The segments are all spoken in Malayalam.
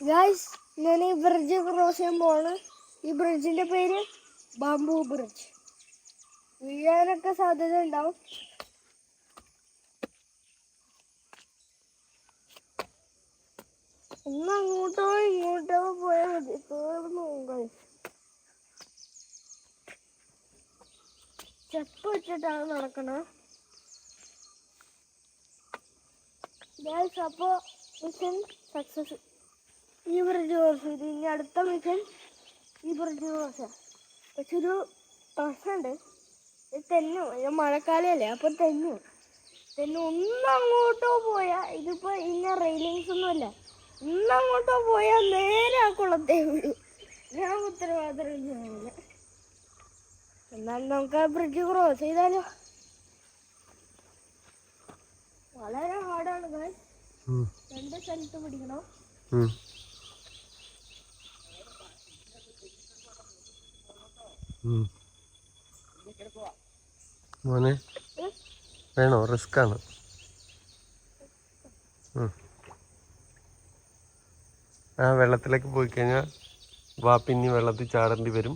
ഗായ്സ് ഞാൻ ഈ ബ്രിഡ്ജ് ക്രോസ് ചെയ്യാൻ പോവാണ്. ഈ ബ്രിഡ്ജിന്റെ പേര് ബാംബു ബ്രിഡ്ജ് വീഴാനൊക്കെ സാധ്യത ഉണ്ടാവും. ഒന്ന് അങ്ങോട്ടോ ഇങ്ങോട്ടോ പോയാൽ മതി. തീർന്നു സ്റ്റെപ്പ് വെച്ചിട്ടാണ് നടക്കണത് ഗായ്സ് അപ്പോൾ മിഷൻ സക്സസ് ഈ ബ്രിഡ്ജ് ക്രോസ് ഇത് ഇനി അടുത്ത മിഷൻ ഈ ബ്രിഡ്ജ് പക്ഷെ ഒരു പ്രശ്നമുണ്ട് ഇത് തെന്നു. ഇത് മഴക്കാലമല്ലേ അപ്പം തെന്നു. തെന്നു. ഒന്നങ്ങോട്ടോ പോയാൽ ഇതിപ്പോൾ ഇന്ന റെയിലിങ്സ് ഒന്നുമല്ല ഒന്നങ്ങോട്ടോ പോയാൽ നേരെ ആ കുളത്തെ വിടൂ ഞാൻ ഉത്തരവാദിത്തം ചെയ്യുന്നില്ല. എന്നാൽ നമുക്ക് ആ ബ്രിഡ്ജ് ക്രോസ് ചെയ്താലോ? വളരെ ഹാർഡാണ്. രണ്ട് സ്ഥലത്ത് പിടിക്കണം. മോനെ വേണോ? റിസ്ക് ആണ് ഉം. ആ വെള്ളത്തിലേക്ക് പോയി കഴിഞ്ഞാൽ വാ പിന്നെ വെള്ളത്തിൽ ചാടേണ്ടി വരും.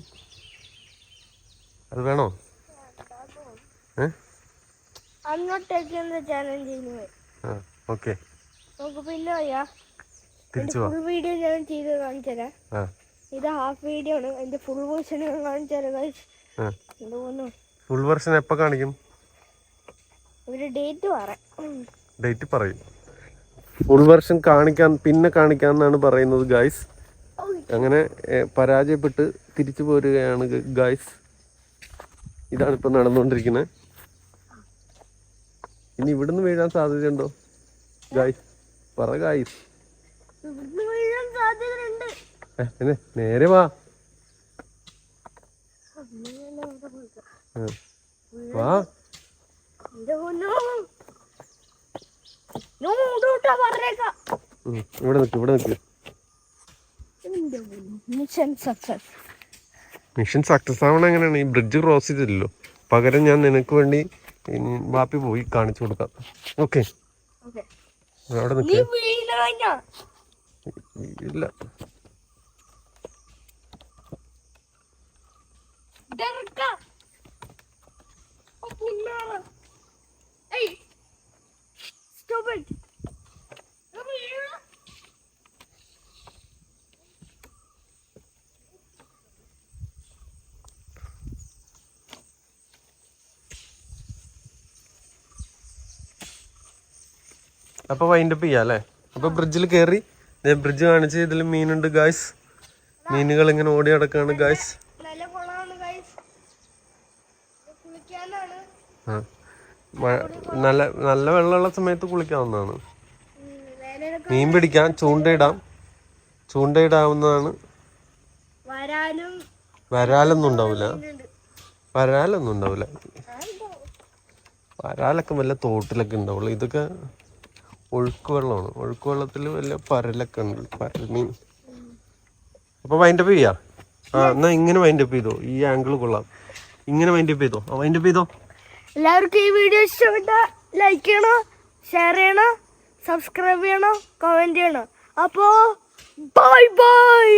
അത് വേണോ? ഓക്കെ. പിന്നെ തിരിച്ചു വീഡിയോ ഞാൻ ചെയ്ത് കാണിച്ചു തരാം ആ. ഇത് ഹാഫ് വീഡിയോ ആണ്. അതിന്റെ ഫുൾ വേർഷൻ കാണിച്ചു ഫുൾ വേർഷൻ എപ്പോ കാണിക്കും? ഒരു ഡേറ്റ് പറയാം ഡേറ്റ് പറയും. ഫുൾ വേർഷൻ കാണിക്കാൻ പിന്നെ കാണിക്കാന്നാണ് പറയുന്നത് ഗായ്സ് അങ്ങനെ പരാജയപ്പെട്ട് തിരിച്ചു പോരുകയാണ് ഗായ്സ് ഇതാണ് ഇപ്പൊ നടന്നുകൊണ്ടിരിക്കുന്നത്. ഇനി ഇവിടുന്ന് വീഴാൻ സാധ്യതയുണ്ടോ? ഗായ്സ് പറ ഗായ്സ് ഇവിടുന്ന് വീഴാൻ സാധ്യതയുണ്ട്. പിന്നെ നേരെ വാ. വാ. ഇവിടെ നിൽക്ക് ഇവിടെ നിൽക്ക്. മിഷൻ സക്സസ് ആവണ എങ്ങനെയാണ്? ഈ ബ്രിഡ്ജ് ക്രോസ് ചെയ്തില്ലല്ലോ പകരം ഞാൻ നിനക്ക് വേണ്ടി ബാപ്പി പോയി കാണിച്ചു കൊടുക്കാം. ഓക്കെ അവിടെ നിൽക്ക് ഇല്ല. ഇതെടുക്ക. ഓ, പുണ്ണാണ്. ഏയ്. Stop it. Come here. അപ്പോൾ അപ്പൊ വൈൻഡപ്പ് ചെയ്യാം അല്ലേ അപ്പൊ ബ്രിഡ്ജിൽ കയറി ബ്രിഡ്ജ് കാണിച്ച് ഇതിൽ മീനുണ്ട് ഗായ്സ് മീനുകൾ ഇങ്ങനെ ഓടി നടക്കാണ് ഗായ്സ് നല്ല കുളമാണ് guys. ഇത് കുളിക്കാനാണ് ആ മഴ- നല്ല നല്ല വെള്ളമുള്ള സമയത്ത് കുളിക്കാവുന്നതാണ്. മീൻ പിടിക്കാൻ ചൂണ്ടയിടാം. ചൂണ്ടയിടാവുന്നതാണ്. വരാലൊന്നും ഉണ്ടാവില്ല വരാലൊന്നും ഉണ്ടാവില്ല? വരാലൊക്കെ വല്ല തോട്ടിലൊക്കെ ഉണ്ടാവുള്ളൂ. ഇതൊക്കെ ഒഴുക്ക് വെള്ളമാണ്. ഒഴുക്ക് വെള്ളത്തിൽ വല്ല പരലൊക്കെ ഉണ്ട്. പരൽ മീൻ. അപ്പൊ വൈൻഡപ്പ് ചെയ്യാ? ആ എന്നാ ഇങ്ങനെ വൈൻഡപ്പ് ചെയ്തോ? ഈ ആംഗിൾ കൊള്ളാം. ഇങ്ങനെ വൈൻഡപ്പ് ചെയ്തോ? ആ വൈൻഡപ്പ് ചെയ്തോ? എല്ലാവർക്കും ഈ വീഡിയോ ഇഷ്ടപ്പെട്ട ലൈക്ക് ചെയ്യണം ഷെയർ ചെയ്യണം സബ്സ്ക്രൈബ് ചെയ്യണം കമന്റ് ചെയ്യണം. അപ്പോൾ ബൈ ബൈ